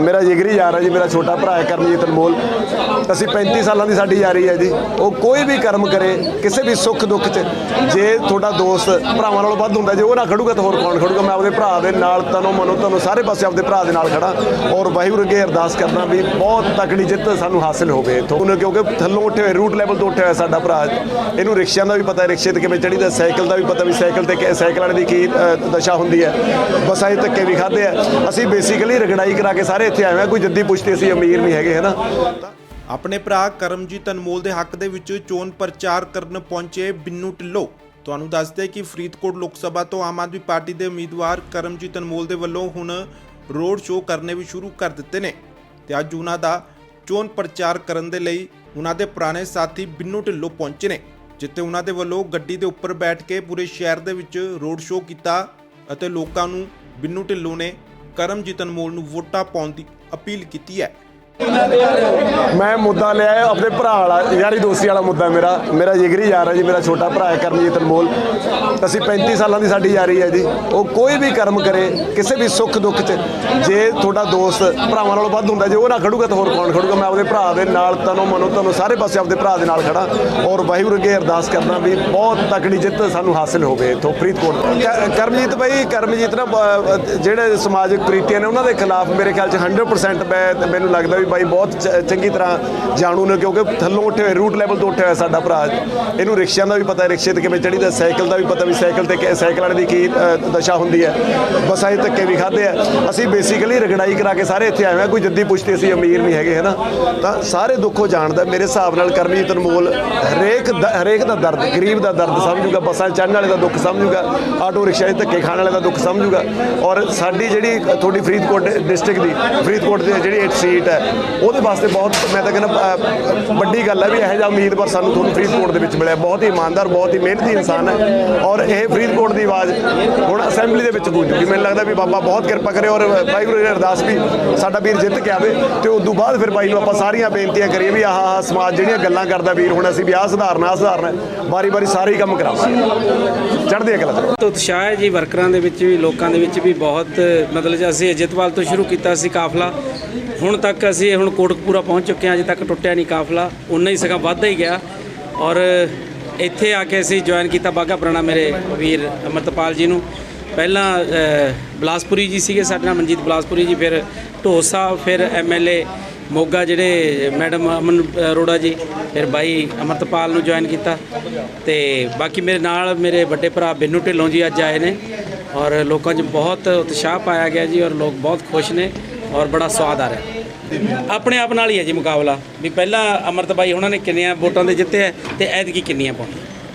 ਮੇਰਾ ਜਿਗਰੀ ਯਾਰ ਹੈ ਜੀ, ਮੇਰਾ ਛੋਟਾ ਭਰਾ ਹੈ ਕਰਮਜੀਤ ਅਨਮੋਲ। ਅਸੀਂ 35 ਸਾਲਾਂ ਦੀ ਸਾਡੀ ਯਾਰੀ ਹੈ ਜੀ। ਉਹ ਕੋਈ ਵੀ ਕਰਮ ਕਰੇ, ਕਿਸੇ ਵੀ ਸੁੱਖ ਦੁੱਖ 'ਚ, ਜੇ ਤੁਹਾਡਾ ਦੋਸਤ ਭਰਾਵਾਂ ਨਾਲੋਂ ਵੱਧ ਹੁੰਦਾ, ਜੇ ਉਹ ਨਾ ਖੜੂਗਾ ਤਾਂ ਹੋਰ ਕੌਣ ਖੜੂਗਾ? ਮੈਂ ਆਪਦੇ ਭਰਾ ਦੇ ਨਾਲ, ਤਨੋਂ ਮਨੋਂ ਤੁਹਾਨੂੰ ਸਾਰੇ ਪਾਸੇ ਆਪਦੇ ਭਰਾ ਦੇ ਨਾਲ ਖੜਾ। ਔਰ ਵਾਹਿਗੁਰੂ ਅੱਗੇ ਅਰਦਾਸ ਕਰਦਾ ਵੀ ਬਹੁਤ ਤਕੜੀ ਜਿੱਤ ਸਾਨੂੰ ਹਾਸਿਲ ਹੋਵੇ ਇੱਥੋਂ। ਉਹਨੂੰ ਕਿਉਂਕਿ ਥੱਲੋਂ ਉੱਠੇ ਹੋਏ ਰੂਟ ਲੈਵਲ ਤੋਂ ਉੱਠਿਆ ਹੋਇਆ ਸਾਡਾ ਭਰਾ। ਇਹਨੂੰ ਰਿਕਸ਼ਿਆਂ ਦਾ ਵੀ ਪਤਾ ਹੈ, ਰਿਕਸ਼ੇ ਤੇ ਕਿਵੇਂ ਚੜੀਦਾ ਸਾਈਕਲ ਦਾ ਵੀ ਪਤਾ ਵੀ ਸਾਈਕਲ ਤੇ ਸਾਈਕਲ ਵਾਲੇ ਦੀ ਕੀ ਦਸ਼ਾ ਹੁੰਦੀ ਹੈ। ਬੱਸਾਂ 'ਚ ਧੱਕੇ ਵੀ ਖਾਦੇ ਆ। ਅਸੀਂ ਬੇਸਿਕਲੀ ਰਗੜਾਈ ਕਰਾ ਕੇ ਸਾਰੇ ਇੱਥੇ ਆਏ ਕੋਈ ਜੱਦੀ ਪੁਸ਼ਤੀ ਅਸੀਂ ਅਮੀਰ ਨਹੀਂ ਹੈਗੇ ਹੈ ਨਾ ਆਪਣੇ ਭਰਾ ਕਰਮਜੀਤ ਅਨਮੋਲ ਦੇ ਹੱਕ ਦੇ ਵਿੱਚ ਚੋਣ ਪ੍ਰਚਾਰ ਕਰਨ ਪਹੁੰਚੇ ਬਿੰਨੂ ਢਿੱਲੋਂ। ਤੁਹਾਨੂੰ ਦੱਸਦੇ ਕਿ ਫਰੀਦਕੋਟ ਲੋਕ ਸਭਾ ਤੋਂ ਆਮ ਆਦਮੀ ਪਾਰਟੀ ਦੇ ਉਮੀਦਵਾਰ ਕਰਮਜੀਤ ਅਨਮੋਲ ਦੇ ਵੱਲੋਂ ਹੁਣ ਰੋਡ ਸ਼ੋਅ ਕਰਨੇ ਵੀ ਸ਼ੁਰੂ ਕਰ ਦਿੱਤੇ ਨੇ ਤੇ ਅੱਜ ਉਹਨਾਂ ਦਾ ਚੋਣ ਪ੍ਰਚਾਰ ਕਰਨ ਦੇ ਲਈ ਉਹਨਾਂ ਦੇ ਪੁਰਾਣੇ ਸਾਥੀ ਬਿੰਨੂ ਢਿੱਲੋਂ ਪਹੁੰਚੇ ਨੇ, ਜਿੱਥੇ ਉਹਨਾਂ ਦੇ ਵੱਲੋਂ ਗੱਡੀ ਦੇ ਉੱਪਰ ਬੈਠ ਕੇ ਪੂਰੇ ਸ਼ਹਿਰ ਦੇ ਵਿੱਚ ਰੋਡ ਸ਼ੋਅ ਕੀਤਾ ਅਤੇ ਲੋਕਾਂ ਨੂੰ ਬਿੰਨੂ ਢਿੱਲੋਂ ਨੇ ਕਰਮਜੀਤ ਅਨਮੋਲ ਨੂੰ ਵੋਟਾਂ ਪਾਉਣ ਦੀ ਅਪੀਲ ਕੀਤੀ ਹੈ। ਮੈਂ ਮੁੱਦਾ ਲਿਆ ਹੈ, ਆਪਣੇ ਭਰਾ ਵਾਲਾ, ਯਾਰੀ ਦੋਸਤੀ ਵਾਲਾ ਮੁੱਦਾ ਮੇਰਾ। ਮੇਰਾ ਜਿਗਰੀ ਯਾਰ ਹੈ ਜੀ, ਮੇਰਾ ਛੋਟਾ ਭਰਾ ਹੈ, ਕਰਮਜੀਤ ਅਨਮੋਲ। ਅਸੀਂ 35 ਸਾਲਾਂ ਦੀ ਸਾਡੀ ਯਾਰੀ ਹੈ ਜੀ। ਉਹ ਕੋਈ ਵੀ ਕਰਮ ਕਰੇ, ਕਿਸੇ ਵੀ ਸੁੱਖ ਦੁੱਖ 'ਚ, ਜੇ ਤੁਹਾਡਾ ਦੋਸਤ ਭਰਾਵਾਂ ਨਾਲੋਂ ਵੱਧ ਹੁੰਦਾ, ਜੇ ਉਹ ਨਾ ਖੜੂਗਾ ਤਾਂ ਹੋਰ ਕੌਣ ਖੜੂਗਾ? ਮੈਂ ਆਪਦੇ ਭਰਾ ਦੇ ਨਾਲ, ਤਨੋਂ ਮਨੋਂ ਤੁਹਾਨੂੰ ਸਾਰੇ ਪਾਸੇ ਆਪਣੇ ਭਰਾ ਦੇ ਨਾਲ ਖੜਾ। ਔਰ ਵਾਹਿਗੁਰੂ ਅੱਗੇ ਅਰਦਾਸ ਕਰਦਾ ਵੀ ਬਹੁਤ ਤਕੜੀ ਜਿੱਤ ਸਾਨੂੰ ਹਾਸਿਲ ਹੋਵੇ ਇੱਥੋਂ ਫਰੀਦਕੋਟ। ਕਰਮਜੀਤ ਭਾਈ ਕਰਮਜੀਤ ਨਾ ਜਿਹੜੇ ਸਮਾਜਿਕ ਪ੍ਰੀਤੀਆਂ ਨੇ, ਉਹਨਾਂ ਦੇ ਖਿਲਾਫ ਮੇਰੇ ਖਿਆਲ 'ਚ 100% ਮੈਂ, ਮੈਨੂੰ ਲੱਗਦਾ ਵੀ ਬਾਈ ਬਹੁਤ ਚ- ਚੰਗੀ ਤਰ੍ਹਾਂ ਜਾਣੂ ਨੇ ਕਿਉਂਕਿ ਥੱਲੋਂ ਉੱਠੇ ਹੋਏ ਰੂਟ ਲੈਵਲ ਤੋਂ ਉੱਠਿਆ ਹੋਇਆ ਸਾਡਾ ਭਰਾ। ਇਹਨੂੰ ਰਿਕਸ਼ਿਆਂ ਦਾ ਵੀ ਪਤਾ ਹੈ, ਰਿਕਸ਼ੇ ਤੇ ਕਿਵੇਂ ਚੜੀਦਾ ਸਾਈਕਲ ਦਾ ਵੀ ਪਤਾ ਵੀ ਸਾਈਕਲ ਤੇ ਕਿ- ਸਾਈਕਲ ਵਾਲੇ ਦੀ ਕੀ ਦਸ਼ਾ ਹੁੰਦੀ ਹੈ। ਬੱਸਾਂ 'ਚ ਧੱਕੇ ਵੀ ਖਾਦੇ ਆ। ਅਸੀਂ ਬੇਸਿਕਲੀ ਰਗੜਾਈ ਕਰਾ ਕੇ ਸਾਰੇ ਇੱਥੇ ਆਏ ਹਾਂ, ਕੋਈ ਜੱਦੀ ਪੁਸ਼ਤੀ ਅਸੀਂ ਅਮੀਰ ਨਹੀਂ ਹੈਗੇ ਹੈ ਨਾ ਤਾਂ ਸਾਰੇ ਦੁੱਖੋਂ ਜਾਣਦਾ, ਮੇਰੇ ਹਿਸਾਬ ਨਾਲ ਕਰਮੀ ਅਨਮੋਲ ਹਰੇਕ ਦਾ- ਹਰੇਕ ਦਾ ਦਰਦ, ਗਰੀਬ ਦਾ ਦਰਦ ਸਮਝੂਗਾ, ਬੱਸਾਂ 'ਚ ਚੜ੍ਹਨ ਵਾਲੇ ਦਾ ਦੁੱਖ ਸਮਝੂਗਾ, ਆਟੋ ਰਿਕਸ਼ਾ 'ਚ ਧੱਕੇ ਖਾਣ ਵਾਲੇ ਦਾ ਦੁੱਖ ਸਮਝੂਗਾ। ਔਰ ਸਾਡੀ ਜਿਹੜੀ ਤੁਹਾਡੀ ਫਰੀਦਕੋਟ ਡਿਸਟ੍ਰਿਕਟ ਦੀ, ਫਰੀਦਕੋਟ ਦੀ ਜਿਹੜੀ ਇੱਕ ਸੀਟ ਹੈ ਉਹਦੇ ਵਾਸਤੇ ਬਹੁਤ, ਮੈਂ ਤਾਂ ਕਹਿੰਦਾ ਵੱਡੀ ਗੱਲ ਹੈ ਵੀ ਇਹੋ ਜਿਹਾ ਉਮੀਦਵਾਰ ਸਾਨੂੰ ਤੁਹਾਨੂੰ ਫਰੀਦਕੋਟ ਦੇ ਵਿੱਚ ਮਿਲਿਆ। ਬਹੁਤ ਹੀ ਇਮਾਨਦਾਰ, ਬਹੁਤ ਹੀ ਮਿਹਨਤੀ ਇਨਸਾਨ ਹੈ। ਔਰ ਇਹ ਫਰੀਦਕੋਟ ਦੀ ਆਵਾਜ਼ ਹੁਣ ਅਸੈਂਬਲੀ ਦੇ ਵਿੱਚ ਗੂੰਜੂਗੀ ਮੈਨੂੰ ਲੱਗਦਾ ਵੀ ਬਾਬਾ ਬਹੁਤ ਕਿਰਪਾ ਕਰੇ ਔਰ ਵਾਹਿਗੁਰੂ ਜੀ ਅਰਦਾਸ ਵੀ ਸਾਡਾ ਵੀਰ ਜਿੱਤ ਕੇ ਆਵੇ ਤੇ ਉਸ ਤੋਂ ਬਾਅਦ ਫਿਰ ਬਾਈ ਨੂੰ ਆਪਾਂ ਸਾਰੀਆਂ ਬੇਨਤੀਆਂ ਕਰੀਏ ਵੀ ਆਹ ਆਹ ਸਮਾਜ ਜਿਹੜੀਆਂ ਗੱਲਾਂ ਕਰਦਾ ਵੀਰ ਹੁਣ ਅਸੀਂ ਵੀ ਆਹ ਸੁਧਾਰਨਾ ਆਹ ਸੁਧਾਰਨਾ ਵਾਰੀ ਵਾਰੀ ਸਾਰੇ ਕੰਮ ਕਰਾਵਾਂਗੇ। ਚੜ੍ਹਦੀ ਕਲਾ ਚ। ਉਤਸ਼ਾਹ ਹੈ ਜੀ ਵਰਕਰਾਂ ਦੇ ਵਿੱਚ ਵੀ, ਲੋਕਾਂ ਦੇ ਵਿੱਚ ਵੀ ਬਹੁਤ, ਮਤਲਬ ਜੇ ਅਸੀਂ ਅਜਿਤਵਾਲ ਤੋਂ ਸ਼ੁਰੂ ਕੀਤਾ ਸੀ ਕਾਫਲਾ। ਹੁਣ ਤੱਕ ਅਸੀਂ ਹੁਣ ਕੋਟਕਪੂਰਾ ਪਹੁੰਚ ਚੁੱਕੇ ਹਾਂ, ਅਜੇ ਤੱਕ ਟੁੱਟਿਆ ਨਹੀਂ ਕਾਫਲਾ। ਉਨਾ ਹੀ ਸਗਾ ਵੱਧਦਾ ਹੀ ਗਿਆ। ਔਰ ਇੱਥੇ ਆ ਕੇ ਅਸੀਂ ਜੁਆਇਨ ਕੀਤਾ ਬਾਗਾ ਪੁਰਾਣਾ ਮੇਰੇ ਵੀਰ ਅਮਰਤਪਾਲ ਜੀ ਨੂੰ। ਪਹਿਲਾਂ ਅ, ਬਲਾਸਪੁਰੀ ਜੀ ਸੀਗੇ ਸਾਡੇ ਨਾਲ ਮਨਜੀਤ ਬਲਾਸਪੁਰੀ ਜੀ ਫਿਰ ਢੋਸ ਸਾਹਿਬ ਫਿਰ ਐਮਐਲਏ ਮੋਗਾ ਜਿਹੜੇ ਮੈਡਮ ਅਮਨ ਅਰੋੜਾ ਜੀ ਫਿਰ ਬਾਈ ਅਮਰਤਪਾਲ ਨੂੰ ਜੁਆਇਨ ਕੀਤਾ। ਤੇ ਬਾਕੀ ਮੇਰੇ ਨਾਲ ਮੇਰੇ ਵੱਡੇ ਭਰਾ ਬਿੰਨੂ ਢਿੱਲੋਂ ਜੀ ਅੱਜ ਆਏ ਨੇ ਔਰ ਲੋਕਾਂ 'ਚ ਬਹੁਤ ਉਤਸ਼ਾਹ ਪਾਇਆ ਗਿਆ ਜੀ ਔਰ ਲੋਕ ਬਹੁਤ ਖੁਸ਼ ਨੇ ਔਰ ਬੜਾ ਸਵਾਦ ਆ ਰਿਹਾ। ਆਪਣੇ ਆਪ ਨਾਲ ਹੀ ਹੈ ਜੀ ਮੁਕਾਬਲਾ। ਵੀ ਪਹਿਲਾਂ ਅਮਰਤ ਬਾਈ ਉਹਨਾਂ ਨੇ ਕਿੰਨੀਆਂ ਵੋਟਾਂ ਦੇ ਜਿੱਤੇ ਹੈ ਤੇ ਐਤਕੀ ਕਿੰਨੀਆਂ ਪਾਉਣੀਆਂ।